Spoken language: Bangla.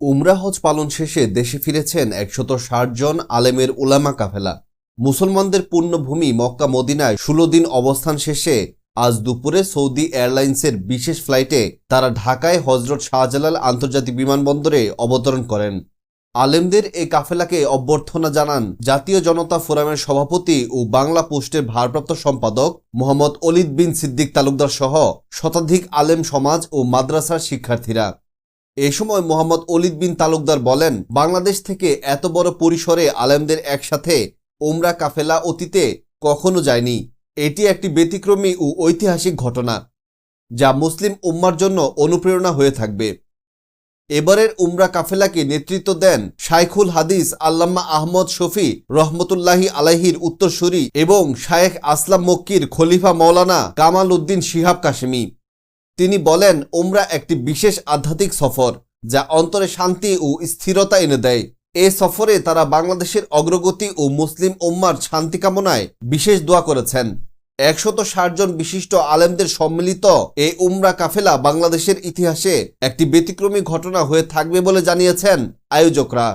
উমরা হজ পালন শেষে দেশে ফিরেছেন একশত ষাট জন আলেমের উলামা কাফেলা। মুসলমানদের পূর্ণভূমি মক্কা মদিনায় ষোলো দিন অবস্থান শেষে আজ দুপুরে সৌদি এয়ারলাইন্সের বিশেষ ফ্লাইটে তারা ঢাকায় হজরত শাহজালাল আন্তর্জাতিক বিমানবন্দরে অবতরণ করেন। আলেমদের এই কাফেলাকে অভ্যর্থনা জানান জাতীয় জনতা ফোরামের সভাপতি ও বাংলা পোস্টের ভারপ্রাপ্ত সম্পাদক মোহাম্মদ অলিদ বিন সিদ্দিক তালুকদার সহ শতাধিক আলেম সমাজ ও মাদ্রাসার শিক্ষার্থীরা। এ সময় মোহাম্মদ অলিদ বিন তালুকদার বলেন, বাংলাদেশ থেকে এত বড় পরিসরে আলেমদের একসাথে ওমরা কাফেলা অতীতে কখনো যায়নি। এটি একটি ব্যতিক্রমী ও ঐতিহাসিক ঘটনা, যা মুসলিম উম্মার জন্য অনুপ্রেরণা হয়ে থাকবে। এবারের উমরা কাফেলাকে নেতৃত্ব দেন শাইখুল হাদিস আল্লামা আহমদ শফি রহমতুল্লাহি আলাহির উত্তরসূরি এবং শায়েখ আসলাম মক্কির খলিফা মৌলানা কামাল উদ্দিন শিহাব কাশেমি। তিনি বলেন, উমরা একটি বিশেষ আধ্যাত্মিক সফর, যা অন্তরে শান্তি ও স্থিরতা এনে দেয়। এ সফরে তারা বাংলাদেশের অগ্রগতি ও মুসলিম উম্মার শান্তি কামনায় বিশেষ দোয়া করেছেন। একশত জন বিশিষ্ট আলেমদের সম্মিলিত এই উমরা কাফেলা বাংলাদেশের ইতিহাসে একটি ব্যতিক্রমী ঘটনা হয়ে থাকবে বলে জানিয়েছেন আয়োজকরা।